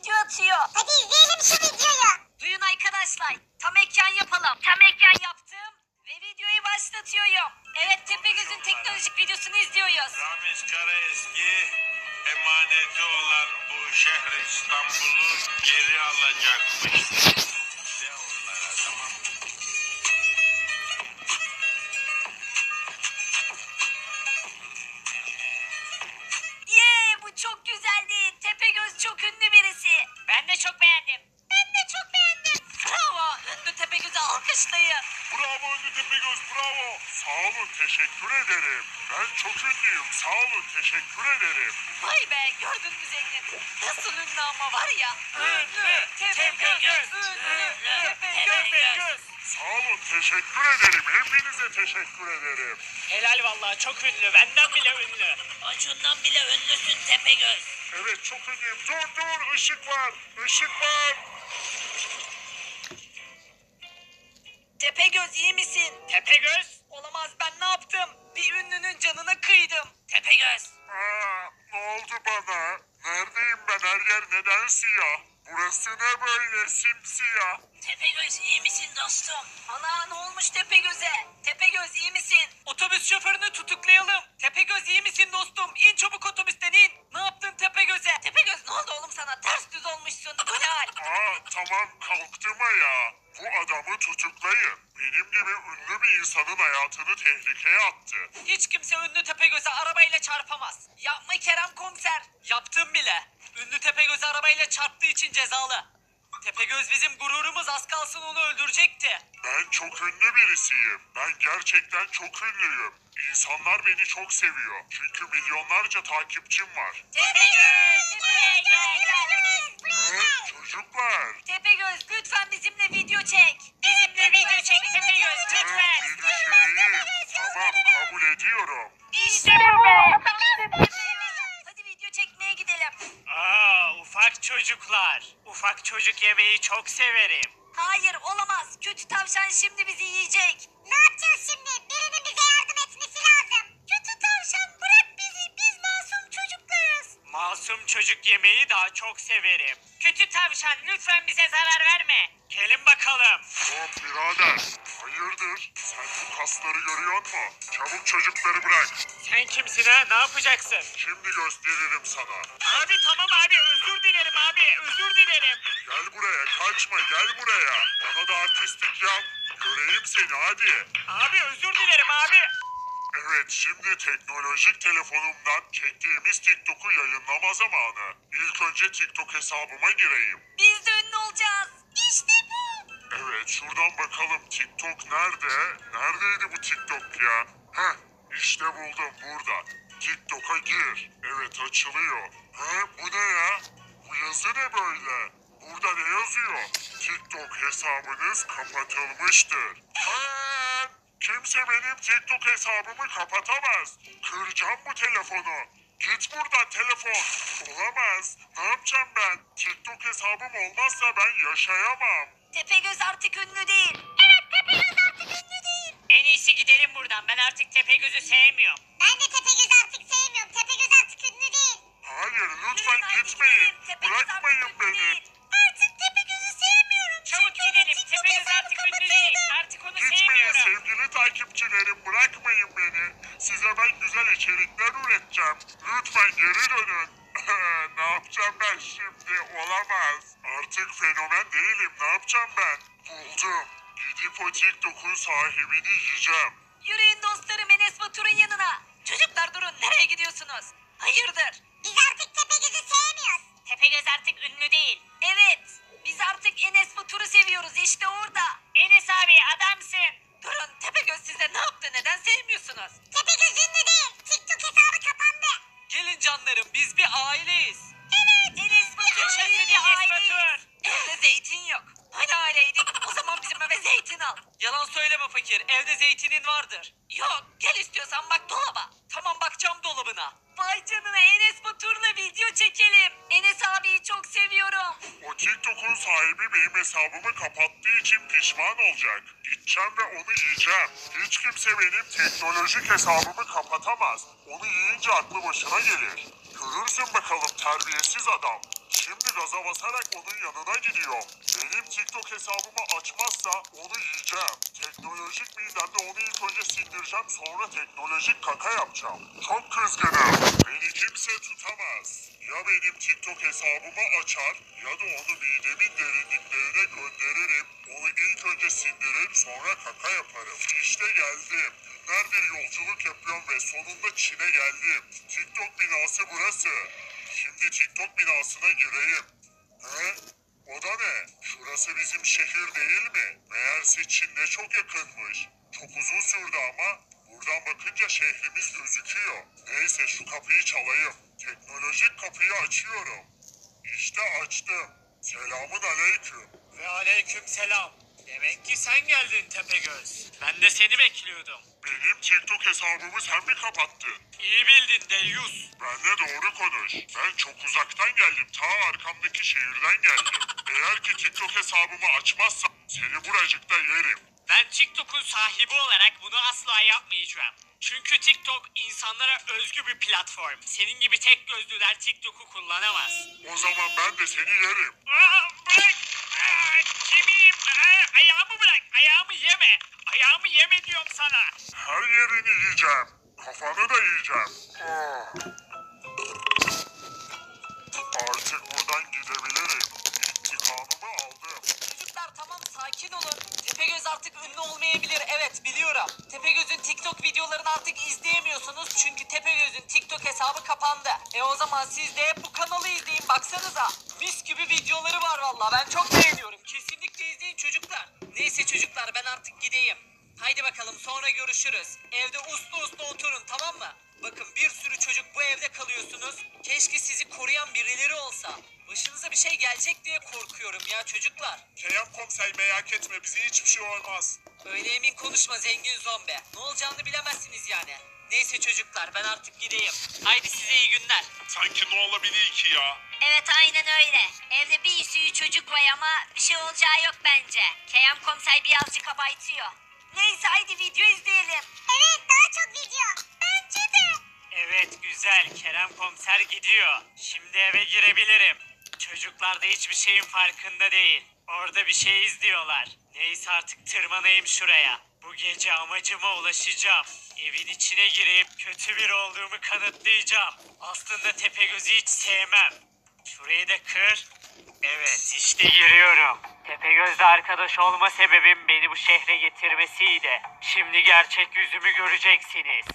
video atıyor. Hadi izleyelim şu videoyu. Duyun arkadaşlar. Tam ekran yapalım. Tam ekran yaptım. Ve videoyu başlatıyorum. Evet Tepegöz'ün teknolojik videosunu izliyoruz. Ramiz Karaeski emaneti olan bu şehri İstanbul'u geri alacakmış. Teşekkür ederim. Ben çok ünlüyüm sağ olun teşekkür ederim. Vay be gördün mü zengin? Nasıl ünlü ama var ya. Ünlü Tepegöz. Ünlü Tepegöz. Sağ olun teşekkür ederim. Hepinize teşekkür ederim. Helal vallahi çok ünlü. Benden bile ünlü. Acundan bile ünlüsün Tepegöz. Evet çok ünlüyüm. Dur dur ışık var. Işık var. Tepegöz iyi misin? Tepegöz. Yaptım? Bir ünlünün canına kıydım. Tepegöz. Aa, ne oldu bana? Neredeyim ben? Her yer neden siyah? Burası ne böyle simsiyah? Tepegöz iyi misin dostum? Ana ne olmuş Tepegöz'e? Tepegöz iyi misin? Otobüs şoförünü tutuklayalım. Tepegöz iyi misin dostum? İn çabuk otobüsten in. Ne yaptın Tepegöz'e? Tepegöz ne oldu oğlum sana? Ters düz olmuşsun. Bu ne hal? Aa tamam kalktım ya. Bu adamı tutuklayın. Benim gibi ünlü bir insanın hayatını tehlikeye attı. Hiç kimse ünlü Tepegöz'e arabayla çarpamaz. Yapma Kerem komiser. Yaptım bile. Ünlü Tepegöz'e arabayla çarptığı için cezalı. Tepegöz bizim gururumuz az kalsın onu öldürecekti. Ben çok ünlü birisiyim. Ben gerçekten çok ünlüyüm. İnsanlar beni çok seviyor. Çünkü milyonlarca takipçim var. Tepegöz! Aa ufak çocuklar. Ufak çocuk yemeği çok severim. Hayır olamaz. Kötü tavşan şimdi bizi yiyecek. Ne yapacağız şimdi? Birinin bize yardım etmesi lazım. Kötü tavşan bırak bizi. Biz masum çocuklarız. Masum çocuk yemeği daha çok severim. Kötü tavşan lütfen bize zarar verme. Gelin bakalım. Hop birader. Hayırdır? Sen bu kasları görüyor musun? Çabuk çocukları bırak. Sen kimsin ha? Ne yapacaksın? Şimdi gösteririm sana. Abi tamam abi özür dilerim abi özür dilerim. Gel buraya kaçma gel buraya. Bana da artistlik yap. Göreyim seni hadi. Abi özür dilerim abi. Evet şimdi teknolojik telefonumdan çektiğimiz TikTok'u yayınlama zamanı. İlk önce TikTok hesabıma gireyim. Biz de ünlü olacağız. İşte. Evet şuradan bakalım TikTok nerede? Neredeydi bu TikTok ya? Heh işte buldum burada. TikTok'a gir. Evet açılıyor. He bu ne ya? Bu yazı ne böyle? Burada ne yazıyor? TikTok hesabınız kapatılmıştır. Ha, kimse benim TikTok hesabımı kapatamaz. Kıracağım bu telefonu. Git buradan telefon. Olamaz. Ne yapacağım ben? TikTok hesabım olmazsa ben yaşayamam. Tepegöz artık ünlü değil. Evet Tepegöz artık ünlü değil. En iyisi gidelim buradan. Ben artık Tepegöz'ü sevmiyorum. Ben de Tepegöz artık sevmiyorum. Tepegöz artık ünlü değil. Hayır lütfen hadi gitmeyin. gidelim. Tepegöz Bırakmayın artık ünlü beni. değil. Artık Tepegöz'ü sevmiyorum. Çabuk Çünkü onun gidelim. TikTok Tepegöz hesabı artık ünlü kapatıldı. değil. Artık onu Gitmeyin sevmiyorum. sevgili takipçilerim bırakmayın beni. Size ben güzel içerikler üreteceğim. Lütfen geri dönün. Ne yapacağım ben şimdi? Olamaz. Artık fenomen değilim. Ne yapacağım ben? Buldum. Gidip o TikTok'un sahibini yiyeceğim. Yürüyün dostlarım Enes Batur'un yanına. Çocuklar durun nereye gidiyorsunuz? Hayırdır? Biz artık Tepegöz'ü sevmiyoruz. Tepegöz artık ünlü değil. Evet. Biz artık Enes Batur'u seviyoruz işte orada. Enes abi adamsın. Durun Tepegöz size ne yaptı neden sevmiyorsunuz? Tepegöz ünlü değil. Canlarım biz bir aileyiz. Evet. Enes Batur Yaşasın Enes. Batur. Evde zeytin yok. Hani aileydik o zaman bizim eve zeytin al. Yalan söyleme fakir evde zeytinin vardır. Yok gel istiyorsan bak dolaba. Tamam bakacağım dolabına. Vay canına Enes Batur'la video çekelim. Enes abiyi çok seviyorum. O TikTok'un sahibi benim hesabımı kapattığı için pişman olacak. Gideceğim ve onu yiyeceğim. Hiç kimse benim teknolojik hesabımı kapatamaz. Onu yiyince aklı başına gelir. Görürsün bakalım terbiyesiz adam. Şimdi gaza basarak onun yanına gidiyorum. Benim TikTok hesabımı açmazsa onu yiyeceğim. Teknolojik midemde onu ilk önce sindireceğim sonra teknolojik kaka yapacağım. Çok kızgınım. Beni kimse tutamaz. Ya benim TikTok hesabımı açar ya da onu midemin derinliklerine gönderirim. Onu ilk önce sindirir sonra kaka yaparım. İşte geldim. Günlerdir yolculuk yapıyorum ve sonunda Çin'e geldim. TikTok binası burası. Şimdi TikTok binasına gireyim. He? O da ne? Şurası bizim şehir değil mi? Meğerse Çin'de çok yakınmış. Çok uzun sürdü ama buradan bakınca şehrimiz gözüküyor. Neyse şu kapıyı çalayım. Teknolojik kapıyı açıyorum. İşte açtım. Selamun aleyküm. Ve aleyküm selam. Demek ki sen geldin Tepegöz. Ben de seni bekliyordum. Benim TikTok hesabımı sen mi kapattın? İyi bildin Deyyus. Benle doğru konuş. Ben çok uzaktan geldim. Ta arkamdaki şehirden geldim. Eğer ki TikTok hesabımı açmazsan seni buracıkta yerim. Ben TikTok'un sahibi olarak bunu asla yapmayacağım. Çünkü TikTok insanlara özgü bir platform. Senin gibi tek gözlüler TikTok'u kullanamaz. O zaman ben de seni yerim. Aa, bırak! Aa, kemiğim! Aa, ayağımı bırak! Ayağımı yeme! Ayağımı yeme diyorum sana! Her yerini yiyeceğim. Kafanı da yiyeceğim. Artık buradan gidebilirim. İntikamımı aldım. Çocuklar tamam sakin olun. Tepegöz artık ünlü olmayabilir. Evet biliyorum. Tepegöz'ün TikTok videolarını artık izleyemiyorsunuz. Çünkü Tepegöz'ün TikTok hesabı kapandı. E o zaman siz de bu kanalı izleyin. Baksanıza. Mis gibi videoları var valla. Ben çok beğeniyorum. Kesinlikle izleyin çocuklar. Neyse çocuklar ben artık gideyim. Haydi bakalım sonra görüşürüz. Evde uslu uslu oturun tamam mı? Bakın bir sürü çocuk bu evde kalıyorsunuz. Keşke sizi koruyan birileri olsa. Başınıza bir şey gelecek diye korkuyorum ya çocuklar. Kerem komiser merak etme bize hiçbir şey olmaz. Öyle emin konuşma zengin zombi. Ne olacağını bilemezsiniz yani. Neyse çocuklar ben artık gideyim. Haydi size iyi günler. Sanki ne olabilir ki ya? Evet aynen öyle. Evde bir sürü çocuk var ama bir şey olacağı yok bence. Kerem komiser birazcık abartıyor. Neyse haydi video izleyelim. Evet daha çok video. Bence de. Evet güzel Kerem komiser gidiyor. Şimdi eve girebilirim. Çocuklar da hiçbir şeyin farkında değil. Orada bir şey izliyorlar. Neyse artık tırmanayım şuraya. Bu gece amacıma ulaşacağım. Evin içine girip kötü biri olduğumu kanıtlayacağım. Aslında Tepegöz'ü hiç sevmem. Şurayı da kır. Evet işte giriyorum. Tepegöz'le arkadaş olma sebebim beni bu şehre getirmesiydi. Şimdi gerçek yüzümü göreceksiniz.